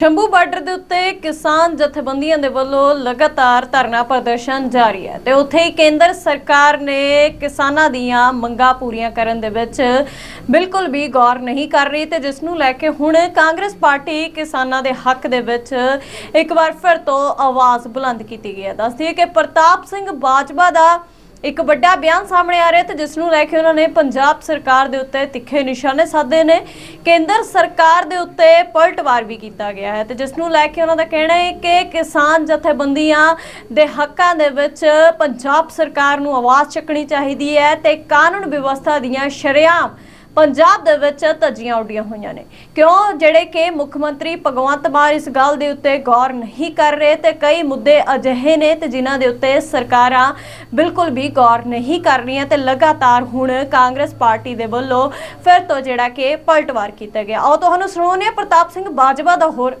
Shambhu border ਦੇ ਉੱਤੇ ਕਿਸਾਨ ਜਥੇਬੰਦੀਆਂ ਦੇ ਵੱਲੋਂ ਲਗਾਤਾਰ ਧਰਨਾ ਪ੍ਰਦਰਸ਼ਨ ਜਾਰੀ ਹੈ ਤੇ ਉੱਥੇ ਹੀ ਕੇਂਦਰ ਸਰਕਾਰ ਨੇ ਕਿਸਾਨਾਂ ਦੀਆਂ ਮੰਗਾਂ ਪੂਰੀਆਂ ਕਰਨ ਦੇ ਵਿੱਚ ਬਿਲਕੁਲ ਵੀ ਗੌਰ ਨਹੀਂ ਕਰ ਰਹੀ ਤੇ ਜਿਸ ਨੂੰ ਲੈ ਕੇ ਹੁਣ ਕਾਂਗਰਸ ਪਾਰਟੀ ਕਿਸਾਨਾਂ ਦੇ ਹੱਕ ਦੇ ਵਿੱਚ ਇੱਕ ਵਾਰ ਫਿਰ ਤੋਂ ਆਵਾਜ਼ ਬੁਲੰਦ ਕੀਤੀ ਗਈ ਹੈ। ਦੱਸਦੀ ਹੈ ਕਿ ਪ੍ਰਤਾਪ ਸਿੰਘ ਬਾਜਵਾ ਦਾ ਇੱਕ ਵੱਡਾ ਬਿਆਨ ਸਾਹਮਣੇ ਆ ਰਿਹਾ ਤੇ ਜਿਸ ਨੂੰ ਲੈ ਕੇ ਉਹਨਾਂ ਨੇ ਪੰਜਾਬ ਸਰਕਾਰ ਦੇ ਉੱਤੇ ਤਿੱਖੇ ਨਿਸ਼ਾਨੇ ਸਾਧੇ ਨੇ। ਕੇਂਦਰ ਸਰਕਾਰ ਦੇ ਉੱਤੇ ਪਲਟਵਾਰ ਵੀ ਕੀਤਾ ਗਿਆ ਹੈ ਤੇ ਜਿਸ ਨੂੰ ਲੈ ਕੇ ਉਹਨਾਂ ਦਾ ਕਹਿਣਾ ਹੈ ਕਿ ਕਿਸਾਨ ਜਥੇਬੰਦੀਆਂ ਦੇ ਹੱਕਾਂ ਦੇ ਵਿੱਚ ਪੰਜਾਬ ਸਰਕਾਰ ਨੂੰ ਆਵਾਜ਼ ਚੱਕਣੀ ਚਾਹੀਦੀ ਹੈ ਤੇ ਕਾਨੂੰਨ ਵਿਵਸਥਾ ਦੀਆਂ ਸ਼ਰੇਆਮ ਪੰਜਾਬ ਦੇ ਵਿੱਚ ਧੱਜੀਆਂ ਉੱਡੀਆਂ ਹੋਈਆਂ ਨੇ। ਕਿਉਂ? ਜਿਹੜੇ ਕਿ ਮੁੱਖ ਮੰਤਰੀ ਭਗਵੰਤ ਮਾਨ ਇਸ ਗੱਲ ਦੇ ਉੱਤੇ ਗੌਰ ਨਹੀਂ ਕਰ ਰਹੇ ਤੇ ਕਈ ਮੁੱਦੇ ਅਜਿਹੇ ਨੇ ਤੇ ਜਿਨ੍ਹਾਂ ਦੇ ਉੱਤੇ ਸਰਕਾਰਾਂ ਬਿਲਕੁਲ ਵੀ ਗੌਰ ਨਹੀਂ ਕਰ ਰਹੀਆਂ ਤੇ ਲਗਾਤਾਰ ਹੁਣ ਕਾਂਗਰਸ ਪਾਰਟੀ ਦੇ ਵੱਲੋਂ ਫਿਰ ਤੋਂ ਜਿਹੜਾ ਕਿ ਪਲਟਵਾਰ ਕੀਤਾ ਗਿਆ। ਆਓ, ਤੁਹਾਨੂੰ ਸੁਣਾਉਂਦੇ ਪ੍ਰਤਾਪ ਸਿੰਘ ਬਾਜਵਾ ਦਾ ਹੋਰ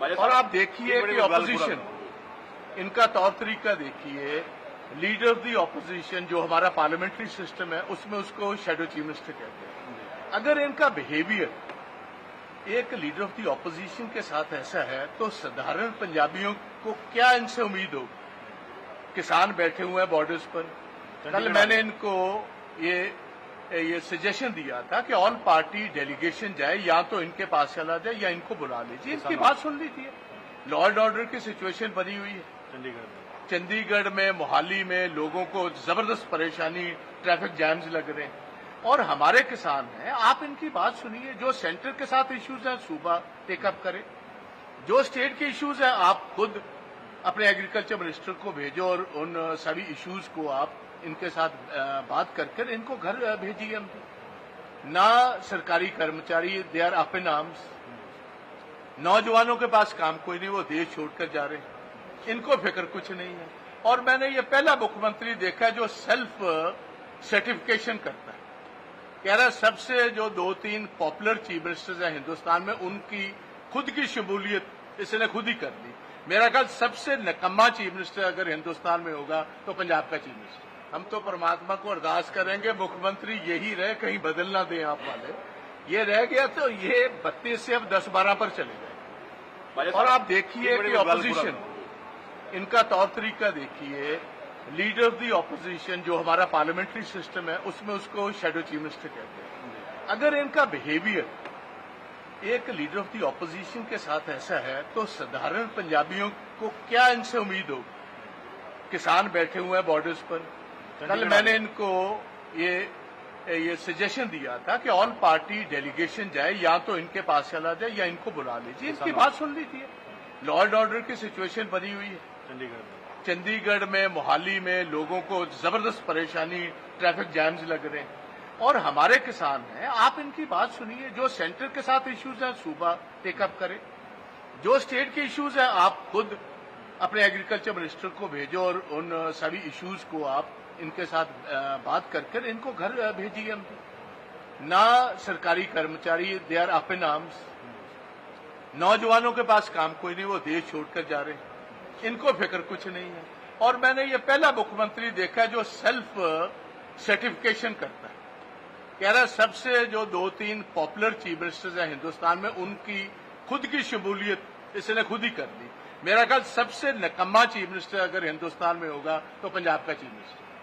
اور آپ دیکھیے کہ اپوزیشن ان کا طور طریقہ دیکھیے لیڈر دی اپوزیشن جو ہمارا پارلیمنٹری سسٹم ہے اس میں اس کو شیڈو چیف منسٹر کہتے ہیں۔ اگر ان کا بہیویئر ایک لیڈر آف دی اپوزیشن کے ساتھ ایسا ہے تو سدھارن پنجابیوں کو کیا ان سے امید ہو؟ کسان بیٹھے ہوئے ہیں بارڈرز پر۔ کل میں نے ان کو یہ یہ سجیشن دیا تھا کہ آل پارٹی ڈیلیگیشن جائے یا تو ان کے پاس چلا جائے یا ان کو بلا لیجیے ان کی بات سن لیجیے لا اینڈ آرڈر کی سچویشن بنی ہوئی ہے۔ میں۔ چندی گڑھ میں موہالی میں لوگوں کو زبردست پریشانی ٹریفک جامز لگ رہے ہیں۔ اور ہمارے کسان ہیں آپ ان کی بات سنیے۔ جو سینٹر کے ساتھ ایشوز ہیں صوبہ ٹیک اپ کرے۔ جو اسٹیٹ کے ایشوز ہیں آپ خود اپنے ایگریکلچر منسٹر کو بھیجو اور ان سبھی ایشوز کو آپ ان کے ساتھ بات کر کر ان کو گھر بھیجیے ہم نہ سرکاری کرمچاری دے آر اپن آرمس نوجوانوں کے پاس کام کوئی نہیں، وہ دیش چھوڑ کر جا رہے ہیں۔ ان کو فکر کچھ نہیں ہے۔ اور میں نے یہ پہلا مکھ منتری دیکھا جو سیلف سرٹیفکیشن کرتا ہے۔ کہہ رہا سب سے جو دو تین پاپولر چیف منسٹر ہیں ہندوستان میں، ان کی خود کی شمولیت اس نے خود ہی کر دی۔ میرا خیال سب سے نکما چیف منسٹر اگر ہندوستان میں ہوگا تو پنجاب کا چیف منسٹر۔ ہم تو پرماتما کو ارداس کریں گے مکھ منتری یہی رہے کہیں بدل نہ دیں آپ والے۔ یہ رہ گیا تو یہ بتیس سے اب دس بارہ پر چلے گئے۔ اور آپ دیکھیے کہ اپوزیشن ان کا طور طریقہ دیکھیے لیڈر آف دی اپوزیشن جو ہمارا پارلیمنٹری سسٹم ہے اس میں اس کو شیڈو چیف منسٹر کہتے ہیں۔ اگر ان کا بہیویئر ایک لیڈر آف دی اپوزیشن کے ساتھ ایسا ہے تو سدھارن پنجابیوں کو کیا ان سے امید ہو؟ کسان بیٹھے ہوئے ہیں بارڈرز پر۔ کل میں نے ان کو یہ یہ سجیشن دیا تھا کہ آل پارٹی ڈیلیگیشن جائے یا تو ان کے پاس چلا جائے یا ان کو بلا لیجیے اس کی بات سن لیجیے لا اینڈ آرڈر کی سچویشن بنی ہوئی ہے۔ چندی گڑھ میں موہالی میں لوگوں کو زبردست پریشانی ٹریفک جامز لگ رہے ہیں۔ اور ہمارے کسان ہیں، آپ ان کی بات سنیے، جو سینٹر کے ساتھ ایشوز ہیں، صوبہ ٹیک اپ کرے۔ جو اسٹیٹ کے ایشوز ہیں، آپ خود اپنے ایگریکلچر منسٹر کو بھیجو اور ان سبھی ایشوز کو آپ ان کے ساتھ بات کر کر ان کو گھر بھیجیے ہم نہ سرکاری کرمچاری they are up in arms نوجوانوں کے پاس کام کوئی نہیں، وہ دیش چھوڑ کر جا رہے ہیں۔ ان کو فکر کچھ نہیں ہے۔ اور میں نے یہ پہلا مکھ منتری دیکھا جو سیلف سرٹیفکیشن کرتا ہے۔ کہہ رہا سب سے جو دو تین پاپولر چیف منسٹرز ہیں ہندوستان میں، ان کی خود کی شمولیت اس نے خود ہی کر دی۔ میرا خیال سب سے نکما چیف منسٹر اگر ہندوستان میں ہوگا تو پنجاب کا چیف منسٹر